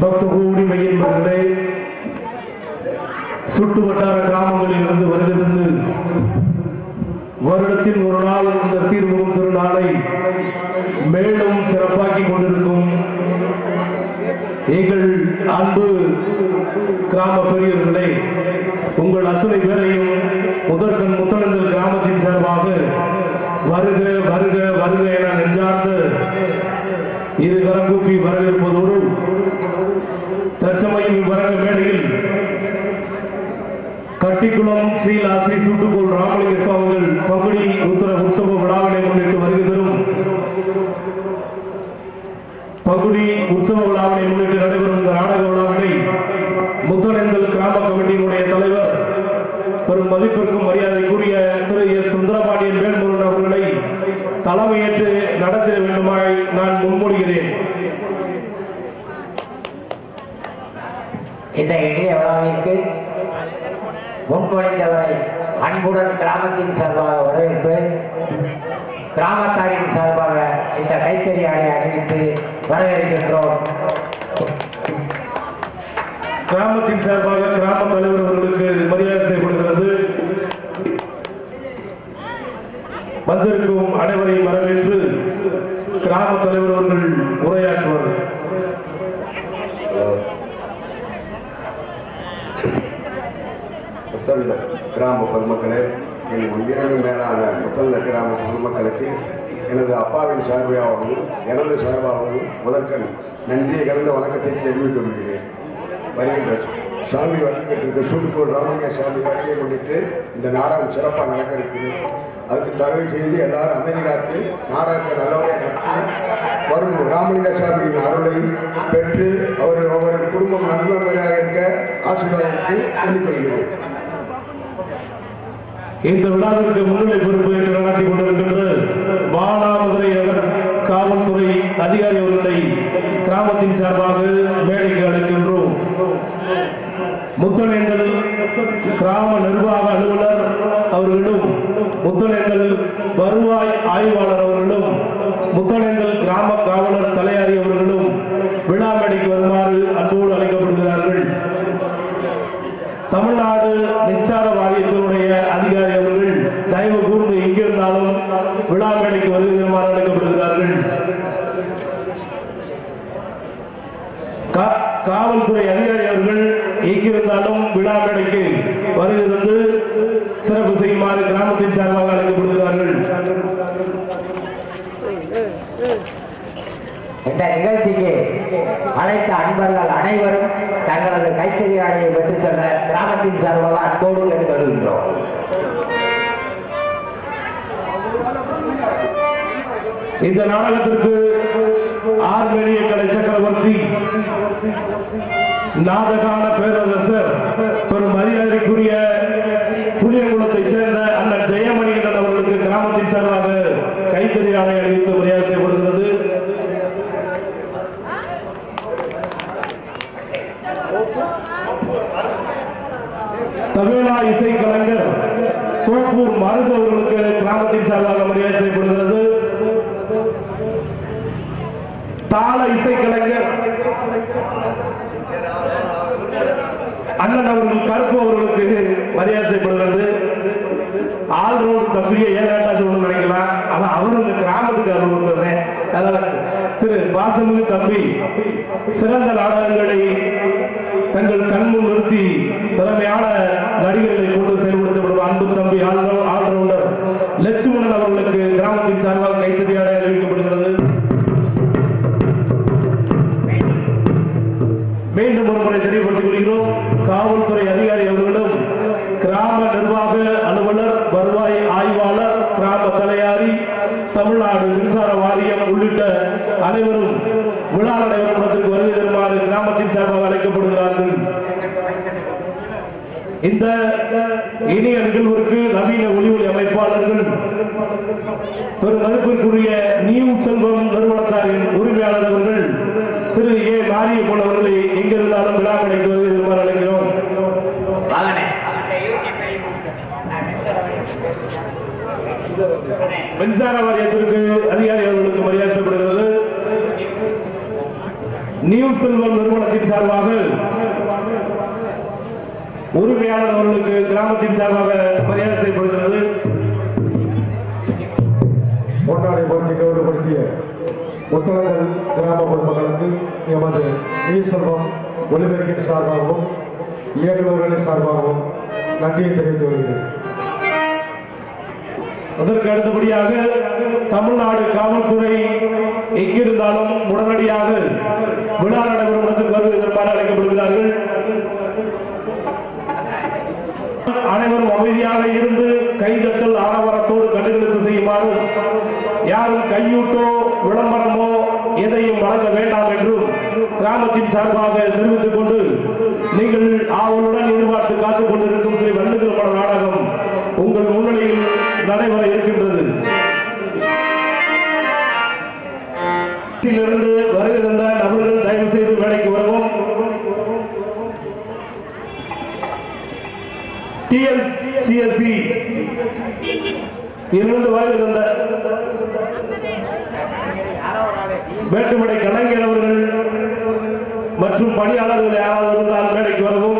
தொகுதி மையன்பர்களே சுற்று வட்டார கிராமங்களில் இருந்து வருகிறது. வருடத்தில் ஒரு நாள் இந்த சீர்முகம் திருநாளை மேலும் சிறப்பாக்கிக் கொண்டிருக்கும் எங்கள் அன்பு கிராம பெரியவர்களே உங்கள் அத்துணை பேரையும் முதற்கண் முத்தனங்கள் கிராமத்தின் சார்பாக வருக வருக வருக என நெஞ்சார்ந்து இரு கரங்கூப்பி வரவேற்பு கட்டிக்குளம் ஸ்ரீ லாஸ்ரீ சுட்டுக்கோள் ராமலிங்க சுவாமிகள் பங்குனி உத்தர உற்சவ விழாவினை முன்னிட்டு வருகை தரும். பங்குனி உற்சவ விழாவினை முன்னிட்டு நடைபெறும் இந்த நாடக விழாவினை முத்தனெந்தல் கிராம கமிட்டியினுடைய தலைவர் பெரும் மதிப்பிற்கும் மரியாதைக்குரிய திரு எஸ். சுந்தரபாண்டியன் வேல்முருகன் அவர்களை தலைமையேற்று நடத்திட வேண்டுமாய் நான் முன்மொழிகிறேன். இந்த இனிய விழாவிற்கு முன்மொழிந்தவரை அன்புடன் கிராமத்தின் சார்பாக வரவேற்பு கிராமத்தாரின் சார்பாக இந்த கைத்தறி ஆடை அணிவித்து வரவேற்கின்றோம். கிராமத்தின் சார்பாக கிராம தலைவர் அவர்களுக்கு மரியாதை செய்யப்படுகிறது. வந்திருக்கும் அனைவரையும் வரவேற்று கிராம தலைவர் அவர்கள் உரையாற்றுவார்கள். முத்தல்ல கிராம பொதுமக்களே என் உயிரினும் மேலான முத்தந்த கிராம பொதுமக்களுக்கு எனது அப்பாவின் சார்பாகவும் எனது சார்பாகவும் முதற்கண் நன்றியை கலந்த வணக்கத்தை தெரிவித்துக் கொள்கிறேன். வருகின்ற சாமி வந்துகிட்டு சூட்டுக்கோள் ராமலிங்க சாமி வழியை கொண்டுட்டு இந்த நாடகம் சிறப்பாக நடக்க இருக்குது அதுக்கு தகவல் செய்து எல்லாரும் அமைதி காத்து நாடகத்தை நல்லவரையாக நடத்தி வரும் ராமலிங்க சாமியின் அருளை பெற்று அவர் ஒவ்வொரு குடும்பம் நன்மையாக இருக்க ஆசீர்வாதத்தை சொல்லிக்கொள்கிறேன் இந்த விழாவிற்கு முன்னிலை பொறுப்பு என்று நடத்தி கொண்டிருக்கின்ற மானாமதுரை காவல்துறை அதிகாரி அவர்களை கிராமத்தின் சார்பாக மேடைக்கு அழைக்கின்றோம். முத்தனேந்தல் கிராம நிர்வாக அலுவலர் அவர்களும் முத்தனேந்தல் வருவாய் ஆய்வாளர் அவர்களும் முத்தனேந்தல் கிராம காவலர் தலையாரி அவர்களும் விழா மேடைக்கு வருமாறு அன்போடு அழைக்கப்படுகிறார்கள் தமிழ்நாடு மின்சார வாரியத்தினுடைய அதிகாரி அவர்கள் தயவு கூர்ந்து எங்கிருந்தாலும் விழா மேடைக்கு வருகிறமாறு அழைக்கப்படுகிறார்கள் கா- காவல்துறை அதிகாரி அவர்கள் எங்கிருந்தாலும் விழா மேடைக்கு வருகிறது சிறப்பு செய்யுமாறு கிராமத்தின் சார்பாக அழைக்கப்படுகிறார்கள். இந்த நிகழ்ச்சிக்கு அழைத்த அன்பர்கள் அனைவரும் தங்களது கைத்தறி ஆடையை பெற்றுச் செல்ல கிராமத்தின் சார்பாக அன்போடு கேட்டுக்கொள்கின்றோம். இந்த நாடகத்திற்கு ஆர்மேனிய கலை சக்கரவர்த்தி நாதகான பேரரசர் ஒரு மரியாதைக்குரிய புதிய குலத்தை சேர்ந்த அண்ணன் ஜெயமணிகண்டன் அவர்களுக்கு கிராமத்தின் சார்பாக கைத்தறி ஆணை அளித்து மரியாதை செய்யப்படுகிறது. தமிழா இசை கலைஞர் தோப்பூர் மருது அவர்களுக்கு கிராமத்தின் சார்பாக மரியாதை செய்யப்படுகிறது. தாள இசை கலைஞர் அண்ணன் அவர்கள் கருப்பு அவர்களுக்கு மரியாதைப்படுகிறது. ஆள் ரோடு தம்பியை ஏகாட்டா சொல்லணும்னு நினைக்கலாம். ஆனா அவரும் இந்த கிராமத்துக்கு அருள் அதனால திரு வாசமிகு தம்பி சிறந்த நாடகங்களை தங்கள் கண்முன் நிறுத்தி திறமையான நடிகர்களை கொண்டு செயல்படுத்தப்படும் அன்பு தம்பி ஆல்ரவுண்டர் லட்சுமணன் அவர்களுக்கு கிராமத்தின் சார்பாக கைத்தறியாட அறிவிக்கப்படுகிறது. தமிழ்நாடு மின்சார வாரியம் உள்ளிட்ட அனைவரும் விழா நடைபெறும் இடத்திற்கு வருகை தருமாறு கிராமத்தின் சார்பாக அழைக்கப்படுகிறார்கள். இந்த இனிய நிகழ்விற்கு நவீன ஒளி ஒளி அமைப்பாளர்கள் பெரும் நியூ செல்வம் நிறுவனத்தாரின் உரிமையாளர் அவர்கள் திரு ஏ மாரியப்பன் அவர்களை எங்கிருந்தாலும் விழா கடைக்கு வருகை தருமாறு அழைக்கிறோம் வாங்கண்ணே மின்சார வாரியத்திற்கு அதிகாரி அவர்களுக்கு நியூ செல்வம் நிறுவனத்தின் சார்பாக உரிமையாளர் அவர்களுக்கு கிராமத்தின் சார்பாக மரியாதை செய்யப்படுகிறது பொன்னாடை பொருத்தி கௌரவப்படுத்திய புத்தகங்கள் கிராம பொதுமக்களுக்கு எமது நீர்செல்வம் ஒளிபெருக்கின் சார்பாகவும் இயக்குநர்களின் சார்பாகவும் நன்றியை தெரிவித்து வருகிறேன் அதற்கு அடுத்தபடியாக தமிழ்நாடு காவல்துறை எங்கிருந்தாலும் உடனடியாக விழா நடைபெறும் இடத்திற்கு வருவதற்காக அழைக்கப்படுகிறார்கள். அனைவரும் அமைதியாக இருந்து கைதட்டல் ஆரவாரத்தோடு கண்டுகளுக்கு செய்யுமாறு யாரும் கையூட்டோ விளம்பரமோ எதையும் வழங்க வேண்டாம் என்றும் கிராமத்தின் சார்பாக தெரிவித்துக் கொண்டு நீங்கள் ஆவலுடன் எதிர்பார்த்து காத்துக் கொண்டிருக்கும் டிஎல்சிஎஸ்சி இருந்து வருகின்ற வேட்டுமடை கலைஞர் அவர்கள் மற்றும் பணியாளர்கள் யாராவது இருந்தால் மேடைக்கு வரவும்.